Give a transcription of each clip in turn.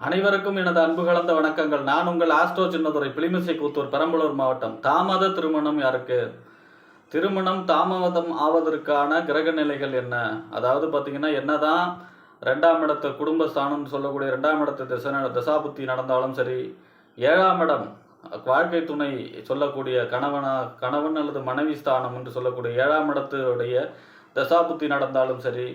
அனைவருக்கும் எனது அன்பு கலந்த வணக்கங்கள். நான் உங்கள் ஆஸ்ட்ரோ சின்னதுரை பிளிமிசை கூத்தூர் பெரம்பலூர் மாவட்டம். தாமத திருமணம் யாருக்கு? திருமணம் தாமதம் ஆவதற்கான கிரக நிலைகள் என்ன? அதாவது பார்த்தீங்கன்னா என்னதான் ரெண்டாம் இடத்து குடும்பஸ்தானம்னு சொல்லக்கூடிய ரெண்டாம் இடத்து திசை தசாபுத்தி நடந்தாலும் சரி ஏழாம் இடம் வாழ்க்கை துணை சொல்லக்கூடிய கணவனா கணவன் அல்லது மனைவி ஸ்தானம் என்று சொல்லக்கூடிய ஏழாம் இடத்துடைய தசாபுத்தி நடந்தாலும் சரி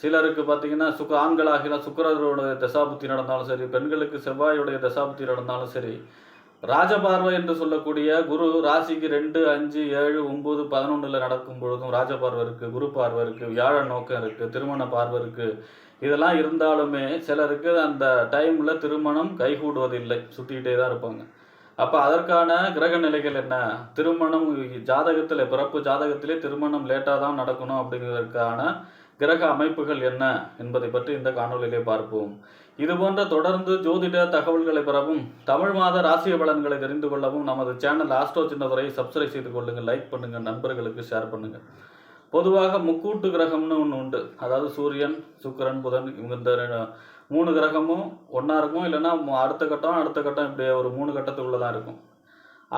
சிலருக்கு பார்த்தீங்கன்னா சுக ஆண்களாகில சுக்கரருடைய தசாபுத்தி நடந்தாலும் சரி பெண்களுக்கு செவ்வாயுடைய தசாபுத்தி நடந்தாலும் சரி ராஜபார்வை என்று சொல்லக்கூடிய குரு ராசிக்கு ரெண்டு அஞ்சு ஏழு ஒம்பது பதினொன்றில் நடக்கும் பொழுதும் ராஜபார்வை இருக்குது குரு பார்வை இருக்குது வியாழ நோக்கம் இருக்குது திருமண பார்வை இருக்குது இதெல்லாம் இருந்தாலுமே சிலருக்கு அந்த டைமில் திருமணம் கைகூடுவதில்லை சுற்றிக்கிட்டே தான் இருப்பாங்க. அப்போ அதற்கான கிரக நிலைகள் என்ன? திருமணம் ஜாதகத்தில் பிறப்பு ஜாதகத்திலே திருமணம் லேட்டாக தான் நடக்கணும் அப்படிங்கிறதுக்கான கிரக அமைப்புகள் என்ன என்பதை பற்றி இந்த காணொலியிலே பார்ப்போம். இது போன்ற தொடர்ந்து ஜோதிட தகவல்களை பெறவும் தமிழ் மாத ராசிய பலன்களை தெரிந்து கொள்ளவும் நமது சேனல் ஆஸ்ட்ரோ சின்னதுரை சப்ஸ்கிரைப் செய்து கொள்ளுங்கள் லைக் பண்ணுங்கள் நண்பர்களுக்கு ஷேர் பண்ணுங்கள் பொதுவாக முக்கூட்டு கிரகம்னு ஒன்று உண்டு. அதாவது சூரியன் சுக்கிரன் புதன் இவங்க இந்த மூணு கிரகமும் ஒன்றா இருக்கும். இல்லைன்னா அடுத்த கட்டம் அடுத்த கட்டம் இப்படி ஒரு மூணு கட்டத்துக்குள்ளே தான் இருக்கும்.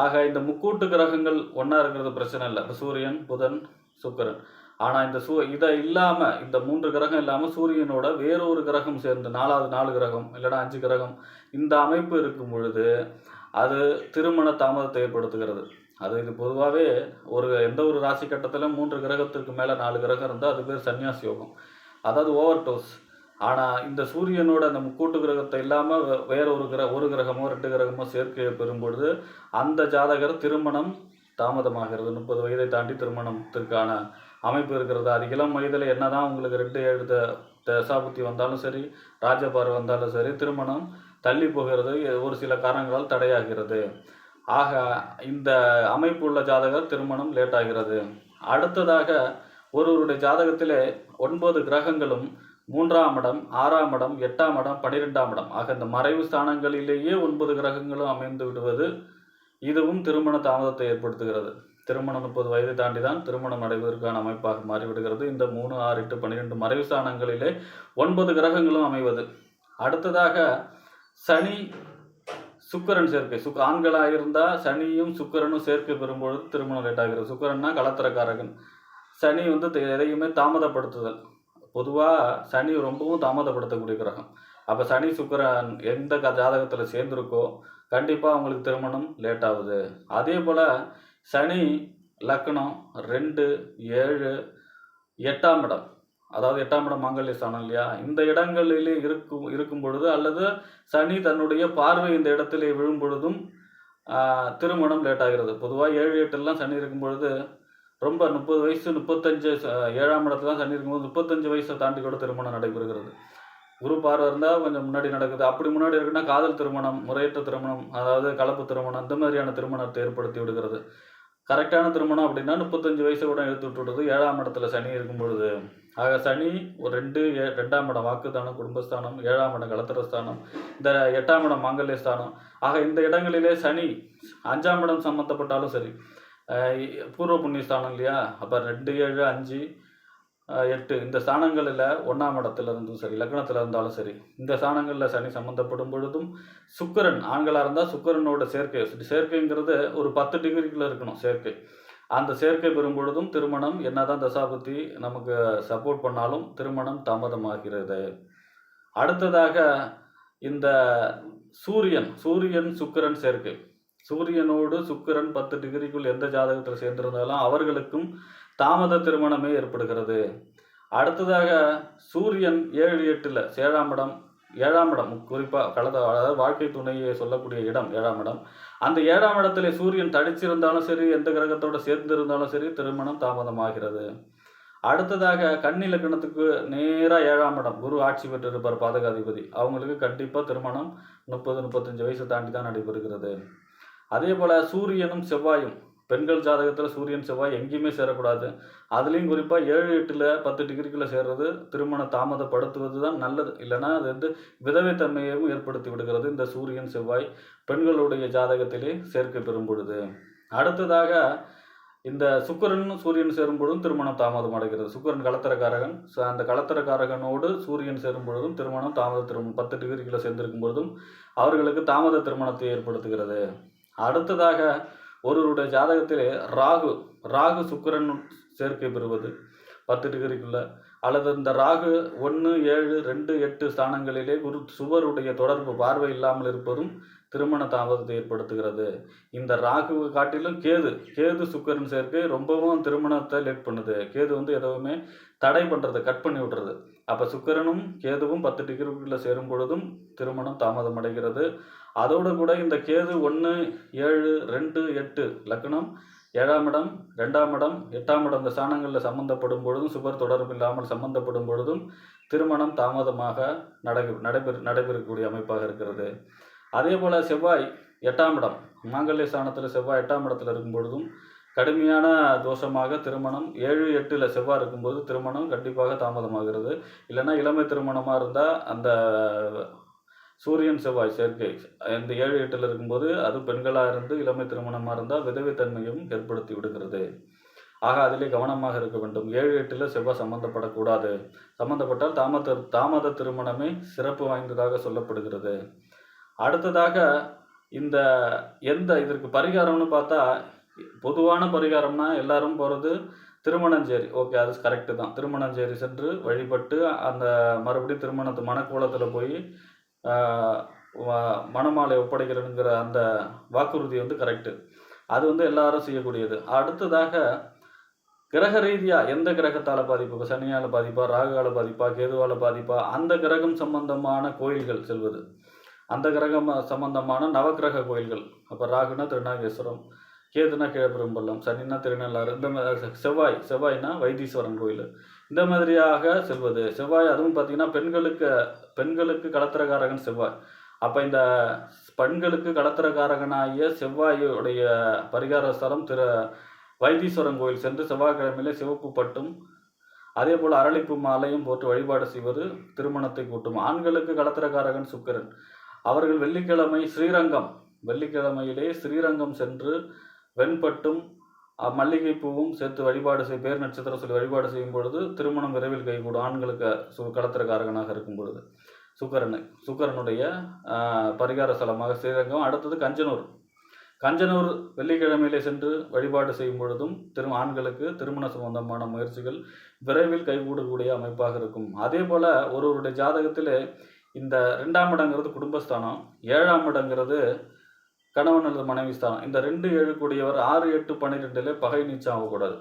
ஆக இந்த முக்கூட்டு கிரகங்கள் ஒன்றா இருக்கிறது பிரச்சனை இல்லை. சூரியன் புதன் சுக்கிரன். ஆனால் இந்த சூ இதை இல்லாமல் இந்த மூன்று கிரகம் இல்லாமல் சூரியனோட வேறொரு கிரகம் சேர்ந்து நாலாவது நாலு கிரகம் இல்லைனா அஞ்சு கிரகம் இந்த அமைப்பு இருக்கும் பொழுது அது திருமண தாமதத்தை ஏற்படுத்துகிறது. அது இது பொதுவாகவே ஒரு எந்த ஒரு ராசி கட்டத்திலும் மூன்று கிரகத்திற்கு மேலே நாலு கிரகம் இருந்தால் அது பேர் சன்னியாசி யோகம். அதாவது ஓவர் டோஸ் ஆனால் இந்த சூரியனோட அந்த கூட்டு கிரகத்தை இல்லாமல் வேற ஒரு கிர ஒரு கிரகமோ ரெண்டு கிரகமோ சேர்க்கையை பெறும்பொழுது அந்த ஜாதகர் திருமணம் தாமதமாகிறது. முப்பது வயதை தாண்டி திருமணத்திற்கான அமைப்பு இருக்கிறது. அது இளம் வயதில் என்னதான் உங்களுக்கு ரெண்டு ஏழு தசாபுத்தி வந்தாலும் சரி ராஜபார் வந்தாலும் சரி திருமணம் தள்ளி போகிறது ஒரு சில காரணங்களால் தடையாகிறது. ஆக இந்த அமைப்பு உள்ள ஜாதகர் திருமணம் லேட் ஆகிறது. அடுத்ததாக ஒருவருடைய ஜாதகத்திலே ஒன்பது கிரகங்களும் மூன்றாம் இடம் ஆறாம் இடம் எட்டாம் இடம் பன்னிரெண்டாம் இடம். ஆக இந்த மறைவு ஸ்தானங்களிலேயே ஒன்பது கிரகங்களும் அமைந்து விடுவது இதுவும் திருமண தாமதத்தை ஏற்படுத்துகிறது. திருமணம் முப்பது வயதை தாண்டி தான் திருமணம் அடைவதற்கான அமைப்பாக மாறிவிடுகிறது. இந்த மூணு ஆறு எட்டு பன்னிரெண்டு மறைவு ஸ்தானங்களிலே ஒன்பது கிரகங்களும் அமைவது. அடுத்ததாக சனி சுக்கிரன் சேர்க்கை. சுக் ஆண்களாக இருந்தால் சனியும் சுக்கரனும் சேர்க்கை பெறும்பொழுது திருமணம் லேட் ஆகிறது. சுக்கரன்னா கலத்திரக்காரகன். சனி வந்து எதையுமே தாமதப்படுத்துதல். பொதுவாக சனி ரொம்பவும் தாமதப்படுத்தக்கூடிய கிரகம். அப்போ சனி சுக்கிரன் எந்த க ஜாதகத்தில் சேர்ந்துருக்கோ கண்டிப்பாக அவங்களுக்கு திருமணம் லேட் ஆகுது. அதே போல் சனி லக்னம் ரெண்டு ஏழு எட்டாம் இடம். அதாவது எட்டாம் இடம் மாங்கல்ய ஸ்தானம் இல்லையா? இந்த இடங்களிலே இருக்கும் இருக்கும் பொழுது அல்லது சனி தன்னுடைய பார்வை இந்த இடத்திலே விழும் பொழுதும் திருமணம் லேட் ஆகிறது. பொதுவாக ஏழு எட்டுலாம் சனி இருக்கும் பொழுது ரொம்ப முப்பது வயசு முப்பத்தஞ்சு ஏழாம் இடத்துல சனி இருக்கும்போது முப்பத்தஞ்சு வயசை தாண்டி கூட திருமணம் நடைபெறுகிறது. குரு பார்வை இருந்தால் கொஞ்சம் முன்னாடி நடக்குது. அப்படி முன்னாடி இருக்குன்னா காதல் திருமணம் முறையற்ற திருமணம் அதாவது கலப்பு திருமணம் இந்த மாதிரியான திருமணத்தை ஏற்படுத்தி விடுகிறது. கரெக்டான திருமணம் அப்படின்னா முப்பத்தஞ்சு வயசு கூட எடுத்து விட்டுறது ஏழாம் இடத்துல சனி இருக்கும் பொழுது. ஆக சனி ஒரு ரெண்டு ஏ ரெண்டாம் இடம் வாக்குத்தானம் குடும்பஸ்தானம் ஏழாம் இடம் கலத்திரஸ்தானம் இந்த எட்டாம் இடம் மாங்கல்ய ஸ்தானம் ஆக இந்த இடங்களிலே சனி அஞ்சாம் இடம் சம்மந்தப்பட்டாலும் சரி பூர்வ புண்ணிய ஸ்தானம் இல்லையா? அப்போ ரெண்டு ஏழு அஞ்சு எட்டு. இந்த ஸ்தானங்களில் ஒன்றாம் இடத்துல இருந்தும் சரி லக்னத்தில் இருந்தாலும் சரி இந்த ஸ்தானங்களில் சனி சம்மந்தப்படும் பொழுதும் சுக்கிரன் ஆண்களாக இருந்தால் சுக்கரனோட சேர்க்கை சேர்க்கைங்கிறது ஒரு பத்து டிகிரிக்குள்ளே இருக்கணும் சேர்க்கை. அந்த சேர்க்கை பெறும் பொழுதும் திருமணம் என்னதான் தசாபுத்தி நமக்கு சப்போர்ட் பண்ணாலும் திருமணம் தாமதமாகிறது. அடுத்ததாக இந்த சூரியன் சூரியன் சுக்கிரன் சேர்க்கை. சூரியனோடு சுக்கிரன் பத்து டிகிரிக்குள் எந்த ஜாதகத்தில் சேர்ந்திருந்தாலும் அவர்களுக்கும் தாமத திருமணமே ஏற்படுகிறது. அடுத்ததாக சூரியன் ஏழு எட்டில் ஏழாம் இடம் ஏழாம் இடம். குறிப்பாக கலந்த அதாவது வாழ்க்கை துணையை சொல்லக்கூடிய இடம் ஏழாம் இடம். அந்த ஏழாம் இடத்துல சூரியன் தடிச்சிருந்தாலும் சரி எந்த கிரகத்தோடு சேர்ந்து இருந்தாலும் சரி திருமணம் தாமதமாகிறது. அடுத்ததாக கன்னி லக்னத்துக்கு நேராக ஏழாம் இடம். குரு ஆட்சி பெற்றிருப்பார் பாதகாதிபதி. அவங்களுக்கு கண்டிப்பாக திருமணம் முப்பது முப்பத்தஞ்சு வயசு தாண்டி தான் நடைபெறுகிறது. அதே போல் சூரியனும் செவ்வாயும் பெண்கள் ஜாதகத்தில் சூரியன் செவ்வாய் எங்கேயுமே சேரக்கூடாது. அதுலேயும் குறிப்பாக ஏழு எட்டில் பத்து டிகிரிக்குள்ளே சேர்றது திருமணம் தாமதப்படுத்துவது தான் நல்லது. இல்லைன்னா அது வந்து விதவைத்தன்மையையும் ஏற்படுத்தி விடுகிறது இந்த சூரியன் செவ்வாய் பெண்களுடைய ஜாதகத்திலே சேர்க்க பெறும் பொழுது. அடுத்ததாக இந்த சுக்கரன் சூரியன் சேரும் பொழுதும் திருமணம் தாமதம் அடைகிறது. சுக்கிரன் கலத்தரக்காரகன் ஸோ அந்த கலத்தரக்காரகனோடு சூரியன் சேரும் பொழுதும் திருமணம் தாமத திருமணம் பத்து டிகிரிக்குள்ளே சேர்ந்திருக்கும் பொழுதும் அவர்களுக்கு தாமத திருமணத்தை ஏற்படுத்துகிறது. அடுத்ததாக ஒருவருடைய ஜாதகத்திலே ராகு ராகு சுக்கிரன் சேர்க்கை பெறுவது பத்து டிகிரிக்குள்ள அல்லது இந்த ராகு ஒன்று ஏழு ரெண்டு எட்டு ஸ்தானங்களிலே குரு சுவருடைய தொடர்பு பார்வை இல்லாமல் இருப்பதும் திருமண தாமதத்தை ஏற்படுத்துகிறது. இந்த ராகுவை காட்டிலும் கேது கேது சுக்கிரன் சேர்க்கை ரொம்பவும் திருமணத்தை லேட் பண்ணுது. கேது வந்து எதுவுமே தடை பண்ணுறது கட் பண்ணி விடுறது. அப்போ சுக்கரனும் கேதுவும் பத்து டிகிரிக்குள்ளே சேரும் பொழுதும் திருமணம் தாமதம் அடைகிறது. அதோடு கூட இந்த கேது ஒன்று ஏழு ரெண்டு எட்டு லக்னம் ஏழாம் இடம் ரெண்டாம் இடம் எட்டாம் இடம் இந்த ஸ்தானங்களில் சம்மந்தப்படும் பொழுதும் சுபர் தொடர்பு இல்லாமல் சம்மந்தப்படும் பொழுதும் திருமணம் தாமதமாக நடை நடைபெற நடைபெறக்கூடிய அமைப்பாக இருக்கிறது. அதே போல் செவ்வாய் எட்டாம் இடம் மாங்கல்ய ஸ்தானத்தில் செவ்வாய் எட்டாம் இடத்தில் இருக்கும் பொழுதும் கடுமையான தோஷமாக திருமணம் ஏழு எட்டில் செவ்வாய் இருக்கும்போது திருமணம் கண்டிப்பாக தாமதமாகிறது. இல்லைன்னா இளமை திருமணமாக இருந்தால் அந்த சூரியன் செவ்வாய் சேர்க்கை. இந்த ஏழு எட்டில் இருக்கும்போது அது பெண்களாக இருந்து இளமை திருமணமாக இருந்தால் விதவித்தன்மையும் ஏற்படுத்தி விடுகிறது. ஆக அதிலே கவனமாக இருக்க வேண்டும். ஏழு எட்டில் செவ்வாய் சம்பந்தப்படக்கூடாது. சம்பந்தப்பட்டால் தாமத தாமத திருமணமே சிறப்பு வாய்ந்ததாக சொல்லப்படுகிறது. அடுத்ததாக இந்த எந்த இதற்கு பரிகாரம்னு பார்த்தா பொதுவான பரிகாரம்னா எல்லாரும் போகிறது திருமணஞ்சேரி. ஓகே அது கரெக்டு தான். திருமணஞ்சேரி சென்று வழிபட்டு அந்த மறுபடியும் திருமணத்து மணக்கோலத்தில் போய் வ- மணமாலை ஒப்படைக்கிறேங்கிற அந்த வாக்குறுதி வந்து கரெக்டு அது வந்து எல்லாரும் செய்யக்கூடியது. அடுத்ததாக கிரக ரீதியாக எந்த கிரகத்தால் பாதிப்பு? இப்போ சனியால் பாதிப்பா ராகுவால் பாதிப்பா கேதுவால் பாதிப்பா? அந்த கிரகம் சம்பந்தமான கோயில்கள் செல்வது. அந்த கிரகம் சம்பந்தமான நவக்கிரக கோயில்கள். அப்போ ராகுனா திருநாகேஸ்வரம். கேதுனா கீழப்பெரும்பள்ளம் சனினா திருநள்ளாறு. இந்த மாதிரி செவ்வாய் செவ்வாய்னா வைத்தீஸ்வரன் கோயில். இந்த மாதிரியாக செல்வது. செவ்வாய் அதுவும் பார்த்தீங்கன்னா பெண்களுக்கு பெண்களுக்கு கடத்திரக்காரகன் செவ்வாய். அப்போ இந்த பெண்களுக்கு கடத்திரக்காரகனாகிய செவ்வாயுடைய பரிகார ஸ்தலம் திரு வைத்தீஸ்வரன் கோயில் சென்று செவ்வாய்க்கிழமையிலே சிவப்பு பட்டும் அதே போல் அரளிப்பு மாலையும் போட்டு வழிபாடு செய்வது திருமணத்தை கூட்டும். ஆண்களுக்கு கடத்திரக்காரகன் சுக்கரன். அவர்கள் வெள்ளிக்கிழமை ஸ்ரீரங்கம் வெள்ளிக்கிழமையிலே ஸ்ரீரங்கம் சென்று வெண்பட்டும் மல்லிகைப்பூவும் சேர்த்து வழிபாடு செய்ய பேர் நட்சத்திரம் சொல்லி வழிபாடு செய்யும் பொழுது திருமணம் விரைவில் கைகூடும். ஆண்களுக்கு சு கடத்திரக்காரகனாக இருக்கும் பொழுது. சுக்கரனு சுக்கரனுடைய பரிகார ஸ்தலமாக ஸ்ரீரங்கம் அடுத்தது கஞ்சனூர். கஞ்சனூர் வெள்ளிக்கிழமையிலே சென்று வழிபாடு செய்யும் பொழுதும் திரு ஆண்களுக்கு திருமண சம்பந்தமான முயற்சிகள் விரைவில் கைகூடக்கூடிய அமைப்பாக இருக்கும். அதே போல் ஒருவருடைய ஜாதகத்தில் இந்த ரெண்டாம் இடங்கிறது குடும்பஸ்தானம். ஏழாம் இடங்கிறது கணவன் அல்லது மனைவி ஸ்தானம். இந்த ரெண்டு ஏழு கூடியவர் ஆறு எட்டு பன்னிரெண்டுல பகை நீச்சம் ஆகக்கூடாது.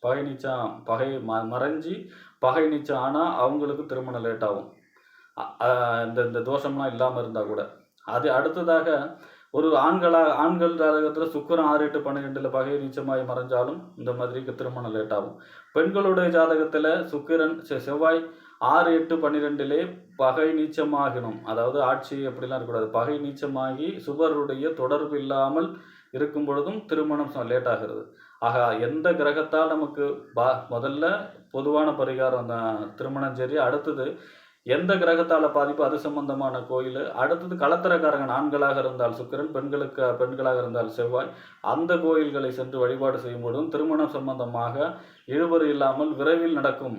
பகை நீச்சம் பகை ம மறைஞ்சி பகை நீச்சம் ஆனால் அவங்களுக்கு திருமணம் லேட் ஆகும். இந்த இந்த தோஷம்லாம் இல்லாமல் இருந்தால் கூட. அது அடுத்ததாக ஒரு ஆண்களாக ஆண்கள் ஜாதகத்தில் சுக்கரம் ஆறு எட்டு பன்னிரெண்டில் பகை நீச்சமாகி மறைஞ்சாலும் இந்த மாதிரி திருமணம் லேட் ஆகும். பெண்களுடைய ஜாதகத்தில் சுக்கிரன் செ- செவ்வாய் ஆறு எட்டு பன்னிரெண்டிலே பகை நீச்சமாகினோம். அதாவது ஆட்சி அப்படிலாம் இருக்கக்கூடாது. பகை நீச்சமாகி சுபருடைய தொடர்பு இல்லாமல் இருக்கும் பொழுதும் திருமணம் லேட் ஆகிறது ஆக எந்த கிரகத்தால் நமக்கு பா முதல்ல பொதுவான பரிகாரம் தான் திருமணம் சரி அடுத்தது எந்த கிரகத்தால் பாதிப்பு அது சம்பந்தமான கோயில் அடுத்தது களத்திரக்காரகன் ஆண்களாக இருந்தால் சுக்கிரன் பெண்களுக்கு பெண்களாக இருந்தால் செவ்வாய் அந்த கோயில்களை சென்று வழிபாடு செய்யும் பொழுதும் திருமணம் சம்பந்தமாக இழுபறி இல்லாமல் விரைவில் நடக்கும்